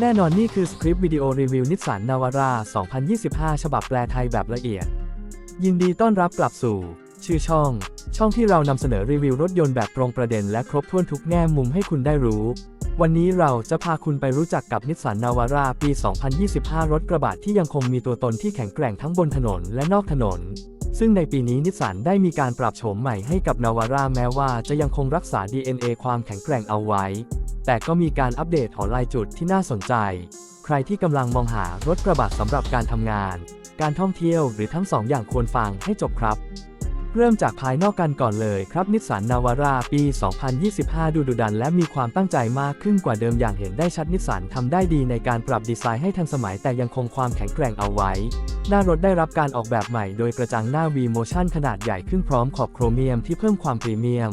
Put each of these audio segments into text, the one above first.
แน่นอนนี่คือสคริปต์วิดีโอรีวิวนิสสันนาวาร่า 2025 ฉบับแปลไทยแบบละเอียด ยินดีต้อนรับกลับสู่ ชื่อช่อง ช่องที่เรานำเสนอรีวิวรถยนต์แบบตรงประเด็นและครบถ้วนทุกแง่มุมให้คุณได้รู้ วันนี้เราจะพาคุณไปรู้จักกับนิสสันนาวาร่าปี 2025 รถกระบะที่ยังคงมีตัวตนที่แข็งแกร่งทั้งบนถนนและนอกถนน ซึ่งในปีนี้นิสสันได้มีการปรับโฉมใหม่ให้กับนาวาร่าแม้ว่าจะยังคงรักษา DNA ความแข็งแกร่งเอาไว้ แต่ก็มีการอัปเดตหอลายจุดที่น่าสนใจ ใครที่กำลังมองหารถกระบะสำหรับการทำงาน การท่องเที่ยวหรือทั้งสองอย่างควรฟังให้จบครับ เริ่มจากภายนอกกันก่อนเลยครับนิสสันนาวาร่าปี 2025 ดูดุดันและมีความตั้งใจมากขึ้นกว่าเดิมอย่างเห็นได้ชัดนิสสันทำได้ดีในการปรับดีไซน์ให้ทันสมัยแต่ยังคงความแข็งแกร่งเอาไว้ หน้ารถได้รับการออกแบบใหม่โดยกระจังหน้า V Motion ขนาดใหญ่ขึ้นพร้อมขอบโครเมียมที่เพิ่มความพรีเมียม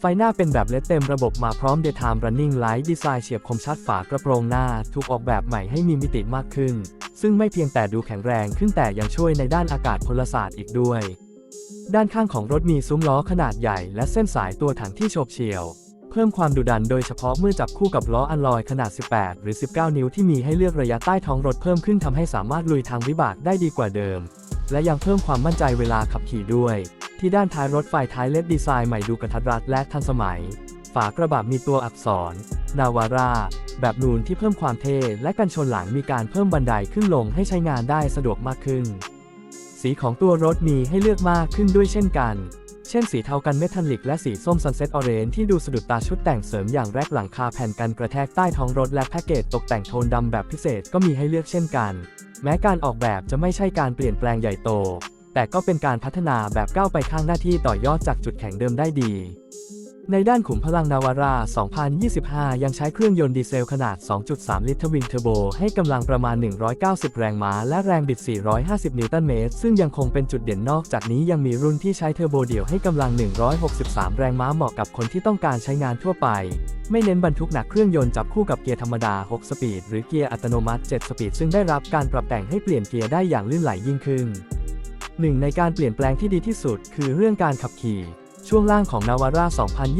ไฟหน้าเป็นแบบเลดเต็มระบบมาพร้อม Daytime Running Light ดีไซน์เฉียบคมชัดฝากระโปรงหน้า ถูกออกแบบใหม่ให้มีมิติมากขึ้น ซึ่งไม่เพียงแต่ดูแข็งแรงขึ้นแต่ยังช่วยในด้านอากาศพลศาสตร์อีกด้วย ด้านข้างของรถมีซุ้มล้อขนาดใหญ่และเส้นสายตัวถังที่โฉบเฉี่ยว เพิ่มความดุดันโดยเฉพาะเมื่อจับคู่กับล้ออัลลอยขนาด 18 หรือ 19 นิ้วที่มีให้เลือกระยะใต้ท้องรถเพิ่มขึ้นทำให้สามารถลุยทางวิบากได้ดีกว่าเดิม และยังเพิ่มความมั่นใจเวลาขับขี่ด้วย ที่ด้านท้ายรถไฟท้ายเลดดีไซน์ใหม่ดูกระทัดรัดและทันสมัย ฝากระบะมีตัวอักษร นาวาร่าแบบนูนที่เพิ่มความเท่และกันชนหลังมีการเพิ่มบันไดขึ้นลงให้ใช้งานได้สะดวกมากขึ้น สีของตัวรถมีให้เลือกมากขึ้นด้วยเช่นกัน เช่นสีเทากันเมทัลลิกและสีส้มซันเซ็ตออเรนที่ดูสะดุดตาชุดแต่งเสริมอย่างแรกหลังคาแผ่นกันกระแทกใต้ท้องรถและแพ็กเกจตกแต่งโทนดำแบบพิเศษก็มีให้เลือกเช่นกัน แม้การออกแบบจะไม่ใช่การเปลี่ยนแปลงใหญ่โต แต่ก็เป็นการพัฒนาแบบก้าวไปข้างหน้าที่ต่อยอดจากจุดแข็งเดิมได้ดี ในด้านขุมพลังนาวาร่า 2025 ยังใช้เครื่องยนต์ดีเซลขนาด 2.3 ลิตรทวินเทอร์โบ ให้กำลังประมาณ 190 แรงม้า และแรงบิด 450 นิวตันเมตร ซึ่งยังคงเป็นจุดเด่นนอกจากนี้ยังมีรุ่นที่ใช้เทอร์โบเดี่ยวให้กำลัง 163 แรงม้าเหมาะกับคนที่ต้องการใช้งานทั่วไป ไม่เน้นบรรทุกหนักเครื่องยนต์จับคู่กับเกียร์ธรรมดา 6 สปีด หรือเกียร์อัตโนมัติ 7 สปีด ซึ่งได้รับการปรับแต่งให้เปลี่ยนเกียร์ได้อย่างลื่นไหลยิ่งขึ้นหนึ่งในการเปลี่ยนแปลงที่ดีที่สุด คือเรื่องการขับขี่ ช่วงล่างของนาวาร่า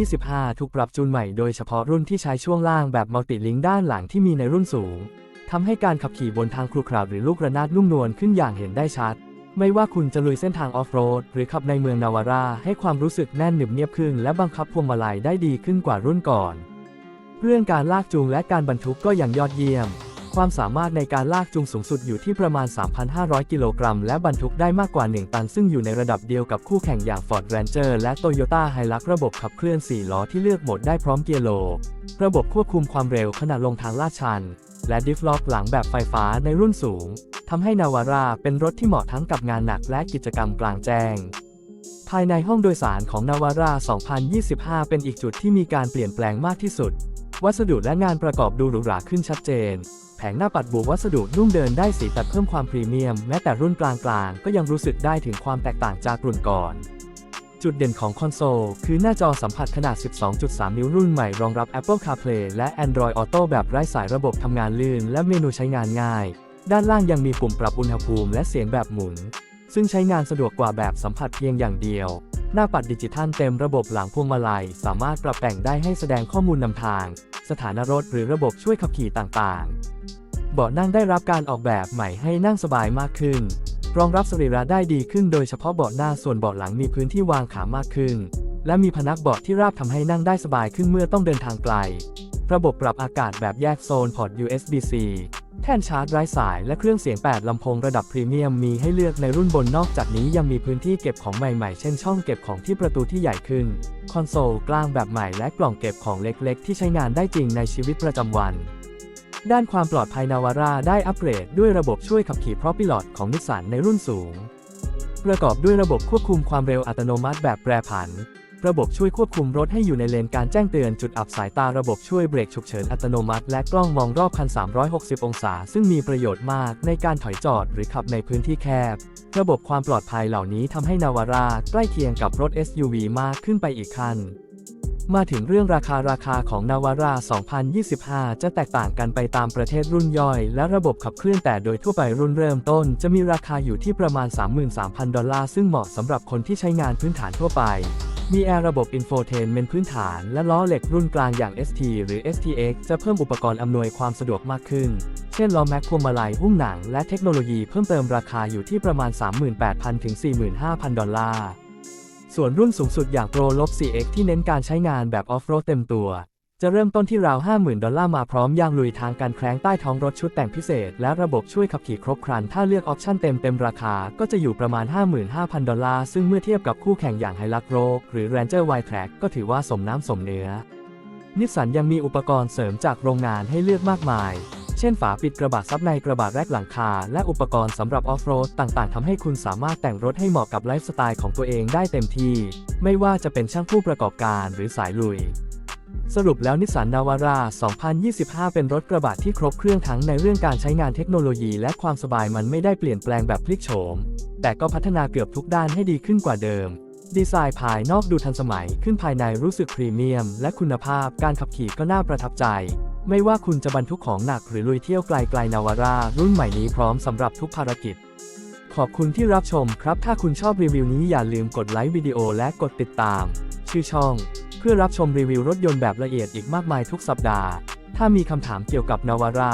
2025 ถูกปรับจูนใหม่โดยเฉพาะรุ่นที่ใช้ช่วงล่างแบบมัลติลิงก์ด้านหลังที่มีในรุ่นสูงทำให้การขับขี่บนทางครุขระหรือลูกระนาดนุ่มนวลขึ้นอย่างเห็นได้ชัด ไม่ว่าคุณจะลุยเส้นทางออฟโรดหรือขับในเมืองนาวาร่าให้ความรู้สึกแน่นหนึบเนียบขึ้น และบังคับพวงมาลัยได้ดีขึ้นกว่ารุ่นก่อน เรื่องการลากจูงและการบรรทุกก็ยังยอดเยี่ยม ความสามารถในการลากจูงสูงสุดอยู่ที่ประมาณ 3,500 กิโลกรัม และบรรทุกได้มากกว่า 1 ตัน ซึ่งอยู่ในระดับเดียวกับคู่แข่งอย่าง Ford Ranger และ Toyota Hilux ระบบขับเคลื่อน 4 ล้อที่เลือกโหมดได้พร้อมเกียร์โล ระบบควบคุมความเร็วขณะลงทางลาดชัน และดิฟล็อกหลังแบบไฟฟ้าในรุ่นสูงทำให้นาวาร่าเป็นรถที่เหมาะทั้งกับงานหนักและกิจกรรมกลางแจ้งภายในห้องโดยสารของนาวาร่า 2025 เป็นอีกจุดที่มีการเปลี่ยนแปลงมากที่สุด วัสดุและงานประกอบดูหรูหราขึ้นชัดเจน แผงหน้าปัดบวกวัสดุนุ่มเดินได้สีตัดเพิ่มความพรีเมียม แม้แต่รุ่นกลางๆ ก็ยังรู้สึกได้ถึงความแตกต่างจากรุ่นก่อน จุดเด่นของคอนโซล คือหน้าจอสัมผัสขนาด 12.3 นิ้วรุ่นใหม่รองรับ Apple CarPlay และ Android Auto แบบไร้สายระบบทำงานลื่น และเมนูใช้งานง่าย ด้านล่างยังมีปุ่มปรับอุณหภูมิและเสียงแบบหมุน ซึ่งใช้งานสะดวกกว่าแบบสัมผัสเพียงอย่างเดียว หน้าปัดดิจิทัลเต็มระบบหลังพวงมาลัย สามารถปรับแต่งได้ให้แสดงข้อมูลนำทาง สถานะรถหรือระบบช่วยขับขี่ต่างๆ เบาะนั่งได้รับการออกแบบใหม่ให้นั่งสบายมากขึ้น รองรับสรีระได้ดีขึ้นโดยเฉพาะเบาะหน้าส่วนเบาะหลังมีพื้นที่วางขามากขึ้น และมีพนักเบาะที่ราบทำให้นั่งได้สบายขึ้นเมื่อต้องเดินทางไกล ระบบปรับอากาศแบบแยกโซนพอร์ต USB-C ท่นชาร์จไร้สายและเครื่องเสียง 8 ลำโพงระดับพรีเมียมมีให้เลือกในรุ่นบนนอกจากนี้ยังมีพื้นที่เก็บของใหม่ๆ เช่นช่องเก็บของที่ประตูที่ใหญ่ขึ้น คอนโซลกลางแบบใหม่และกล่องเก็บของเล็กๆ ที่ใช้งานได้จริงในชีวิตประจำวัน ด้านความปลอดภัยนาวาร่าได้อัปเกรดด้วยระบบช่วยขับขี่ Propilot ของนิสสันในรุ่นสูง ประกอบด้วยระบบควบคุมความเร็วอัตโนมัติแบบแปรผัน ระบบช่วยควบคุมรถให้อยู่ในเลนการแจ้งเตือนจุดอับสายตาระบบช่วยเบรกฉุกเฉินอัตโนมัติ และกล้องมองรอบคัน 360 องศา ซึ่งมีประโยชน์มากในการถอยจอดหรือขับในพื้นที่แคบ ระบบความปลอดภัยเหล่านี้ทำให้นาวาร่าใกล้เคียงกับรถ SUV มากขึ้นไปอีกขั้นมาถึงเรื่องราคาราคาของนาวาร่า 2025 จะแตกต่างกันไปตามประเทศรุ่นย่อย และระบบขับเคลื่อนแต่โดยทั่วไปรุ่นเริ่มต้น จะมีราคาอยู่ที่ประมาณ 33,000 ดอลลาร์ซึ่งเหมาะสำหรับคนที่ใช้งานพื้นฐานทั่วไป มีแอร์ระบบอินโฟเทนเมนพื้นฐานและล้อเหล็กรุ่นกลางอย่าง ST หรือ STX จะเพิ่มอุปกรณ์อำนวยความสะดวกมากขึ้น เช่นล้อแม็กพวงมาลัยหุ้มหนังและเทคโนโลยีเพิ่มเติมราคาอยู่ที่ประมาณ 38,000 ถึง 45,000 ดอลลาร์ ส่วนรุ่นสูงสุดอย่าง Pro ลบ 4X ที่เน้นการใช้งานแบบออฟโรดเต็มตัว จะเริ่มต้นที่ราว 50,000 ดอลลาร์มาพร้อมยางลุยทางการแคร้งใต้ท้องรถชุดแต่งพิเศษ และระบบช่วยขับขี่ครบครัน ถ้าเลือกออปชั่นเต็มเต็มราคา ก็จะอยู่ประมาณ 55,000 ดอลลาร์ ซึ่งเมื่อเทียบกับคู่แข่งอย่าง Hilux Rogue หรือ Ranger Wildtrak ก็ถือว่าสมน้ำสมเนื้อ นิสสันยังมีอุปกรณ์เสริมจากโรงงานให้เลือกมากมาย เช่นฝาปิดกระบะซับในกระบะแรกหลังคา และอุปกรณ์สำหรับออฟโรดต่างๆทำให้คุณสามารถแต่งรถให้เหมาะกับไลฟ์สไตล์ของตัวเองได้เต็มที่ ไม่ว่าจะเป็นช่างผู้ประกอบการหรือสายลุย สรุปแล้วนิสสันนาวาร่า 2025 เป็นรถกระบะที่ครบเครื่องทั้งในเรื่องการใช้งานเทคโนโลยีและความสบายมันไม่ได้เปลี่ยนแปลงแบบพลิกโฉม แต่ก็พัฒนาเกือบทุกด้านให้ดีขึ้นกว่าเดิม ดีไซน์ภายนอกดูทันสมัยขึ้นภายในรู้สึกพรีเมียม และคุณภาพการขับขี่ก็น่าประทับใจ ไม่ว่าคุณจะบรรทุกของหนักหรือลุยเที่ยวไกลๆนาวาร่ารุ่นใหม่นี้พร้อมสำหรับทุกภารกิจขอบคุณที่รับชมครับ ถ้าคุณชอบรีวิวนี้อย่าลืมกดไลค์วิดีโอและกดติดตาม ชื่อช่อง เพื่อรับชมรีวิวรถยนต์แบบละเอียดอีกมากมายทุกสัปดาห์ ถ้ามีคำถามเกี่ยวกับนาวาร่า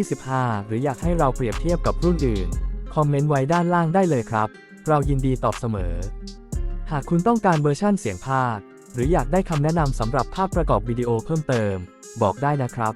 2025 หรืออยากให้เราเปรียบเทียบกับรุ่นอื่น คอมเมนต์ไว้ด้านล่างได้เลยครับ เรายินดีตอบเสมอ หากคุณต้องการเวอร์ชั่นเสียงภาค หรืออยากได้คำแนะนำสำหรับภาพประกอบวิดีโอเพิ่มเติม บอกได้นะครับ